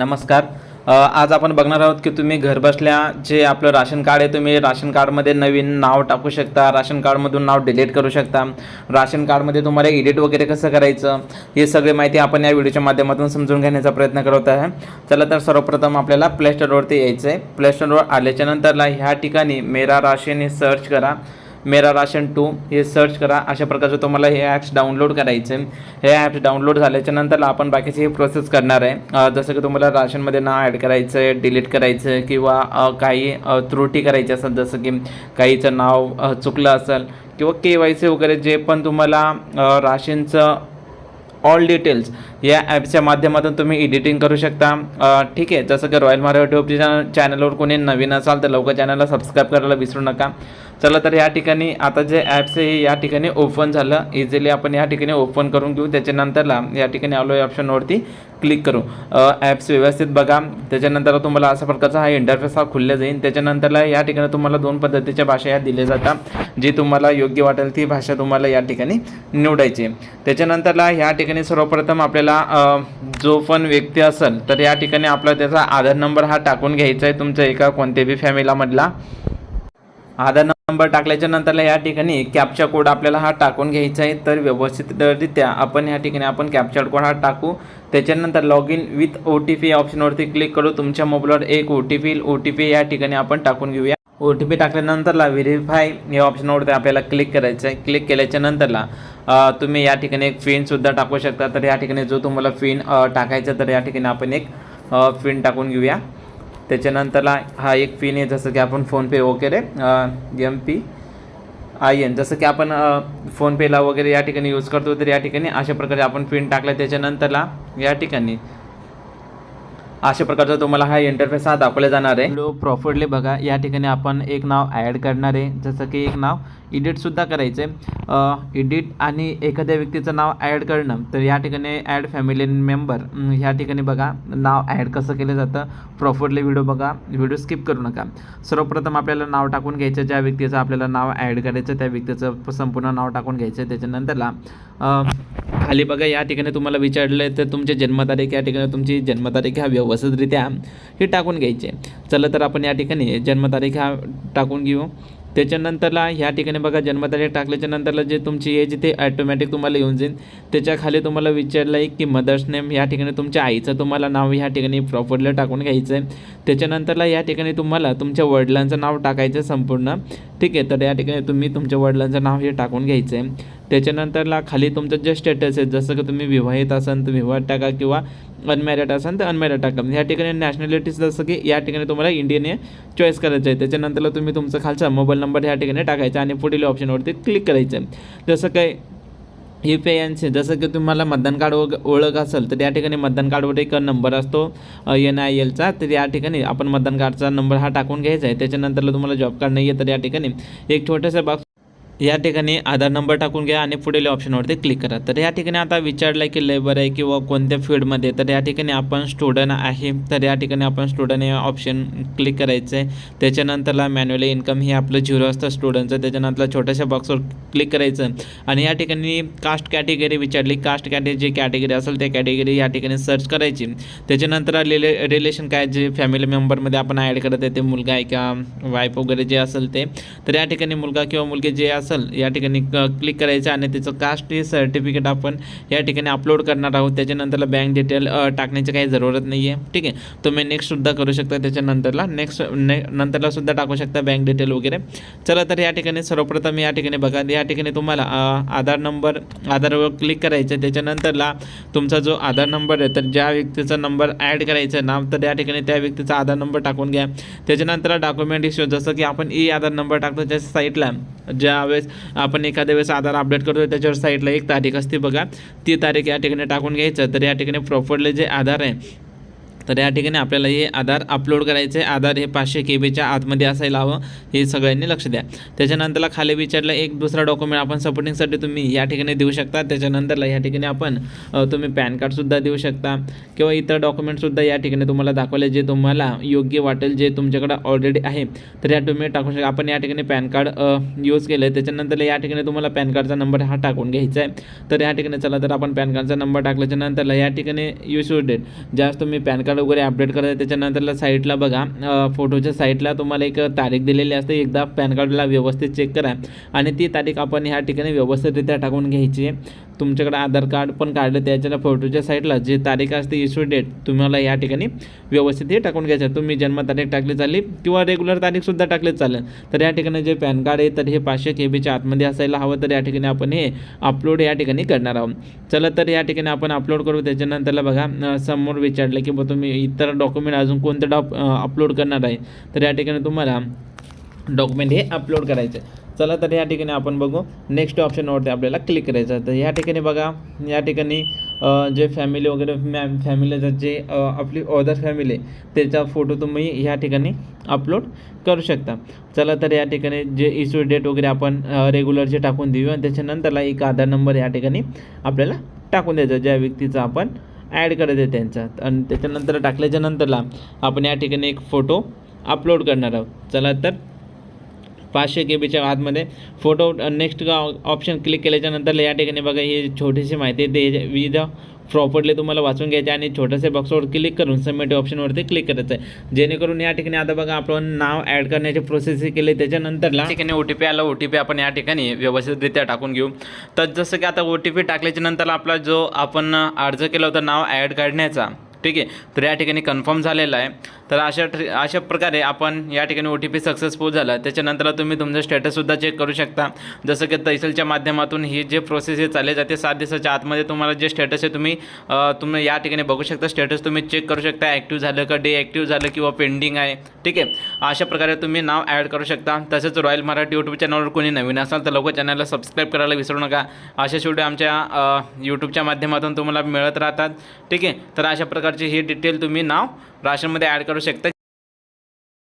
नमस्कार. आज आपण बघणार आहोत की तुम्ही घरबसल्या जे आपलं राशन कार्ड आहे तुम्ही राशन कार्डमध्ये नवीन नाव टाकू शकता राशन कार्डमधून नाव डिलीट करू शकता राशन कार्डमध्ये तुम्हाला एडिट वगैरे कसं करायचं हे सगळी माहिती आपण या व्हिडिओच्या माध्यमातून समजून घेण्याचा प्रयत्न करत आहे. चला तर सर्वप्रथम आपल्याला प्लेस्टोरवरती यायचं आहे प्ले आल्याच्यानंतरला ह्या ठिकाणी मेरा राशन हे सर्च करा. मेरा राशन टू हे सर्च करा. अशा प्रकारचं तुम्हाला हे ॲप्स डाउनलोड करायचे. हे ॲप्स डाउनलोड झाल्याच्यानंतर आपण बाकीची प्रोसेस करणार आहे. जसं की तुम्हाला राशनमध्ये नाव ॲड करायचं आहे डिलीट करायचं आहे किंवा काही त्रुटी करायची असेल जसं की काहीचं नाव चुकलं असेल किंवा के वाय सी वगैरे जे पण तुम्हाला राशनचं ऑल डिटेल्स या ॲपच्या माध्यमातून तुम्ही एडिटिंग करू शकता. ठीक आहे जसं की रॉयल मराठी यूट्यूब चॅनलवर कोणी नवीन असाल तर लवकर चॅनलला सबस्क्राईब करायला विसरू नका. चला तर या ठिकाणी आता जे ॲप्स आहे हे या ठिकाणी ओपन झालं. इझिली आपण या ठिकाणी ओपन करून घेऊ. त्याच्यानंतरला या ठिकाणी आलो या ऑप्शनवरती क्लिक करू. ॲप्स व्यवस्थित बघा. त्याच्यानंतर तुम्हाला अशा प्रकारचा हा इंटरफेस हा खुलला जाईल. त्याच्यानंतरला या ठिकाणी तुम्हाला दोन पद्धतीच्या भाषा या दिल्या जातात. जी तुम्हाला योग्य वाटेल ती भाषा तुम्हाला या ठिकाणी निवडायची आहे. त्याच्यानंतरला ह्या ठिकाणी सर्वप्रथम आपल्याला आपला जो पण व्यक्ती असेल तर या ठिकाणी आपला त्याचा आधार नंबर हा टाकून घ्यायचा आहे तुमच्या एका कोणत्याही फॅमिलीमधला आधार नंबर टाकल्याच्या नंतरला या ठिकाणी कॅप्चा कोड आपल्याला हा टाकून घ्यायचा आहे. तर व्यवस्थितरित्या आपण या ठिकाणी आपण कॅप्चा कोड हा टाकू. त्याच्यानंतर log in with O T P ऑप्शनवरती click करू तुमच्या मोबाईलवर एक O T P O T P या ठिकाणी आपण टाकून घेऊया. ओ टी पी टाकल्यानंतरला व्हेरीफाय या ऑप्शनवरती आपल्याला क्लिक करायचं आहे. क्लिक केल्याच्या नंतरला तुम्ही या ठिकाणी एक फिनसुद्धा टाकू शकता. तर या ठिकाणी जो तुम्हाला फिन टाकायचा तर या ठिकाणी आपण एक फिन टाकून घेऊया. त्याच्यानंतरला हा एक फिन आहे जसं की आपण फोनपे वगैरे एम पी आय एन जसं की आपण फोनपेला वगैरे या ठिकाणी यूज करतो तर या ठिकाणी अशा प्रकारे आपण पिन टाकला त्याच्यानंतरला या ठिकाणी अशा प्रकारचा तुम्हाला हा इंटरफेस हा दाखवला जाणार आहे. लो प्रॉपरली बघा या ठिकाणी आपण एक नाव ॲड करणार आहे. जसं की एक नाव इडिटसुद्धा करायचं आहे इडिट आणि एखाद्या व्यक्तीचं नाव ॲड करणं तर या ठिकाणी ॲड फॅमिली मेंबर ह्या ठिकाणी बघा नाव ॲड कसं केलं जातं. प्रॉपरली व्हिडिओ बघा व्हिडिओ स्किप करू नका. सर्वप्रथम आपल्याला नाव टाकून घ्यायचं ज्या व्यक्तीचं आपल्याला नाव ॲड करायचं त्या व्यक्तीचं संपूर्ण नाव टाकून घ्यायचं त्याच्यानंतरला खाली बघा या ठिकाणी तुम्हाला विचारलं तर तुमची जन्मतारीख या ठिकाणी तुमची जन्मतारीख हा व्यवस्थितरित्या हे टाकून घ्यायची चला तर आपण या ठिकाणी जन्मतारीख हा टाकून घेऊ. त्याच्यानंतरला ह्या ठिकाणी बघा जन्मतारीख टाकल्याच्या नंतरला जे तुमची एज ते ॲटोमॅटिक तुम्हाला येऊन जाईल. त्याच्याखाली तुम्हाला विचारलं आहे की मदर्स नेम या ठिकाणी तुमच्या आईचं तुम्हाला नाव ह्या ठिकाणी प्रॉपरली टाकून घ्यायचं आहे त्याच्यानंतरला या ठिकाणी तुम्हाला तुमच्या वडिलांचं नाव टाकायचं आहे संपूर्ण. ठीक आहे तर या ठिकाणी तुम्ही तुमच्या वडिलांचं नाव हे टाकून घ्यायचं आहे त्याच्यानंतरला खाली तुमचं जे स्टेटस आहे जसं की तुम्ही विवाहित असाल तर विवाह टाका किंवा अनमॅरिड असाल तर अनमॅरिड टाका ह्या ठिकाणी नॅशनॅलिटीज जसं की या ठिकाणी तुम्हाला इंडियन हे चॉईस करायचं आहे त्याच्यानंतरला तुम्ही तुमचा खालचा मोबाईल नंबर ह्या ठिकाणी टाकायचा आणि पुढील ऑप्शनवरती क्लिक करायचं. आहे जसं काही यू पी आय एनचे जसं की तुम्हाला मतदान कार्ड ओळख ओळख असेल तर या ठिकाणी मतदान कार्डवर एक नंबर असतो एन आय एलचा तर या ठिकाणी आपण मतदान कार्डचा नंबर हा टाकून घ्यायचा आहे. त्याच्यानंतरला तुम्हाला जॉब कार्ड नाही आहे तर या ठिकाणी एक छोटंसं बॉक्स या ठिकाणी आधार नंबर टाकून घ्या आणि पुढील ऑप्शनवरती क्लिक करा. तर या ठिकाणी आता विचारलं आहे की लेबर आहे किंवा कोणत्या फील्डमध्ये तर या ठिकाणी आपण स्टुडंट आहे. तर या ठिकाणी आपण स्टुडंट हे ऑप्शन क्लिक करायचं आहे त्याच्यानंतरला मॅन्युअली इन्कम हे आपलं झिरो असतं स्टुडंटचं त्याच्यानंतर छोट्याशा बॉक्सवर क्लिक करायचं. आणि या ठिकाणी कास्ट कॅटेगरी विचारली. कास्ट कॅटे जी कॅटेगरी असेल त्या कॅटेगरी या ठिकाणी सर्च करायची. त्याच्यानंतर रिले रिलेशन काय जे फॅमिली मेंबरमध्ये आपण ॲड करत आहे ते मुलगा आहे का वाईफ वगैरे जे असेल ते. तर या ठिकाणी मुलगा किंवा मुलगी जे असेल या ठिकाणी क्लिक करायचं आणि त्याचं कास्ट हे सर्टिफिकेट आपण या ठिकाणी अपलोड करणार आहोत. त्याच्यानंतरला बँक डिटेल टाकण्याची काही जरूरत नाही आहे ठीक आहे? तुम्ही नेक्स्टसुद्धा करू शकता त्याच्यानंतरला. नेक्स्ट ने नंतरला सुद्धा टाकू शकता बँक डिटेल वगैरे. चला तर या ठिकाणी सर्वप्रथम या ठिकाणी बघा. या ठिकाणी तुम्हाला आधार नंबर आधारवर क्लिक करायचं त्याच्यानंतरला तुमचा जो आधार नंबर आहे तर ज्या व्यक्तीचा नंबर ॲड करायचं नाव तर या ठिकाणी त्या व्यक्तीचा आधार नंबर टाकून घ्या. त्याच्यानंतर डॉक्युमेंट इश्यू जसं की आपण ई आधार नंबर टाकतो त्या साईटला ज्या ज्यावेळेस आपण एखाद्या वेळेस आधार अपडेट करतो त्याच्यावर साईडला एक तारीख असते बघा. ती तारीख या ठिकाणी टाकून घ्यायचं. तर या ठिकाणी प्रॉपरली जे आधार आहे तर या ठिकाणी आपल्याला हे आधार अपलोड करायचं आहे आधार हे पाचशे के बीच्या आतमध्ये असायला हवं हे सगळ्यांनी लक्ष द्या. त्याच्यानंतरला खाली विचारलं एक दुसरा डॉक्युमेंट आपण सपोर्टिंगसाठी तुम्ही या ठिकाणी देऊ शकता. त्याच्यानंतरला या ठिकाणी आपण तुम्ही पॅन कार्डसुद्धा देऊ शकता. किंवा इतर डॉक्युमेंटसुद्धा या ठिकाणी तुम्हाला दाखवले जे तुम्हाला योग्य वाटेल जे तुमच्याकडे ऑलरेडी आहे. तर या तुम्ही टाकू शकता. आपण या ठिकाणी पॅन कार्ड यूज केलं आहे त्याच्यानंतर या ठिकाणी तुम्हाला पॅन कार्डचा नंबर हा टाकून घ्यायचा आहे तर या ठिकाणी चला तर आपण पॅन कार्डचा नंबर टाकल्याच्या नंतरला या ठिकाणी इश्यू डेट ज्यावेळेस तुम्ही पॅन कार्ड कार्ड वगैरे अपडेट करायचं त्याच्यानंतरला साईटला बघा. फोटोच्या साईटला तुम्हाला एक तारीख दिलेली असते. एकदा पॅन कार्डला व्यवस्थित चेक करा. आणि ती तारीख आपण ह्या ठिकाणी व्यवस्थितरित्या टाकून घ्यायची आहे. तुमच्याकडे आधार कार्ड पण काढलं त्याच्या फोटोच्या साईडला जे तारीख असते इश्यू डेट तुम्हाला या ठिकाणी व्यवस्थित हे टाकून घ्यायचं तुम्ही जन्मतारीख टाकली चालली किंवा रेग्युलर तारीखसुद्धा टाकली चालेल. तर या ठिकाणी जे पॅन कार्ड आहे तर हे पाचशे के बीच्या आतमध्ये असायला हवं. तर या ठिकाणी आपण हे अपलोड या ठिकाणी करणार आहोत. चला तर या ठिकाणी आपण अपलोड करू. त्याच्यानंतरला बघा समोर विचारलं की बा तुम्ही इतर डॉक्युमेंट अजून कोणतं डॉ अपलोड करणार आहे? तर या ठिकाणी तुम्हाला डॉक्युमेंट हे अपलोड करायचे चला तर या ठिकाणी आपण बघू. नेक्स्ट ऑप्शनवरती आपल्याला क्लिक करायचं आहे. तर या ठिकाणी बघा या ठिकाणी जे फॅमिली वगैरे मॅ फॅमिलीचं जे आपली ऑदर फॅमिली आहे त्याचा फोटो तुम्ही ह्या ठिकाणी अपलोड करू शकता. चला तर या ठिकाणी जे इश्यू डेट वगैरे आपण रेग्युलरचे टाकून देऊ आणि त्याच्यानंतरला एक आधार नंबर या ठिकाणी आपल्याला टाकून द्यायचा ज्या व्यक्तीचा आपण ॲड करायचं आहे त्यांचा. आणि त्याच्यानंतर टाकल्याच्या नंतरला आपण या ठिकाणी एक फोटो अपलोड करणार आहोत. चला तर पाचशे के बीच्या आतमध्ये. फोटो नेक्स्ट ऑप्शन क्लिक केल्याच्यानंतर या ठिकाणी बघा ही छोटीशी माहिती आहे. ते विविध प्रॉपरली तुम्हाला वाचून घ्यायचे आणि छोट्याशा बॉक्सवर क्लिक करून सबमिट ऑप्शनवरती क्लिक करायचं आहे जेणेकरून या ठिकाणी आता बघा आपण नाव ॲड करण्याची प्रोसेस केली. त्याच्यानंतरला या ठिकाणी ओ टी पी आला. ओ टी पी आपण या ठिकाणी व्यवस्थितरित्या टाकून घेऊ. तर जसं की आता ओ टी पी टाकल्याच्या नंतर आपला जो आपण अर्ज केला होता नाव ॲड काढण्याचा ठीक आहे? तर या ठिकाणी कन्फर्म झालेला आहे. तर अशा ट्रि अशा प्रकारे आपण या ठिकाणी ओ टी पी सक्सेसफुल झाला. त्याच्यानंतर तुम्ही तुमचं स्टेटससुद्धा चेक करू शकता. जसं की तहसीलच्या माध्यमातून ही जे प्रोसेस आहे चालली जाते सात दिवसाच्या आतमध्ये तुम्हाला जे स्टेटस आहे तुम्ही तुम्ही या ठिकाणी बघू शकता. स्टेटस तुम्ही चेक करू शकता. ॲक्टिव्ह झालं का डिॲक्टिव्ह झालं किंवा पेंडिंग आहे. ठीक आहे? अशा प्रकारे तुम्ही नाव ॲड करू शकता. तसेच रॉयल मराठी यूट्यूब चॅनलवर कोणी नवीन असाल तर लवकर चॅनलला सबस्क्राईब करायला विसरू नका. अशा शेवटी आमच्या यूट्यूबच्या माध्यमातून तुम्हाला मिळत राहतात. ठीक आहे? तर अशा प्रकारची ही डिटेल तुम्ही नाव राशनमध्ये ॲड करू शकता.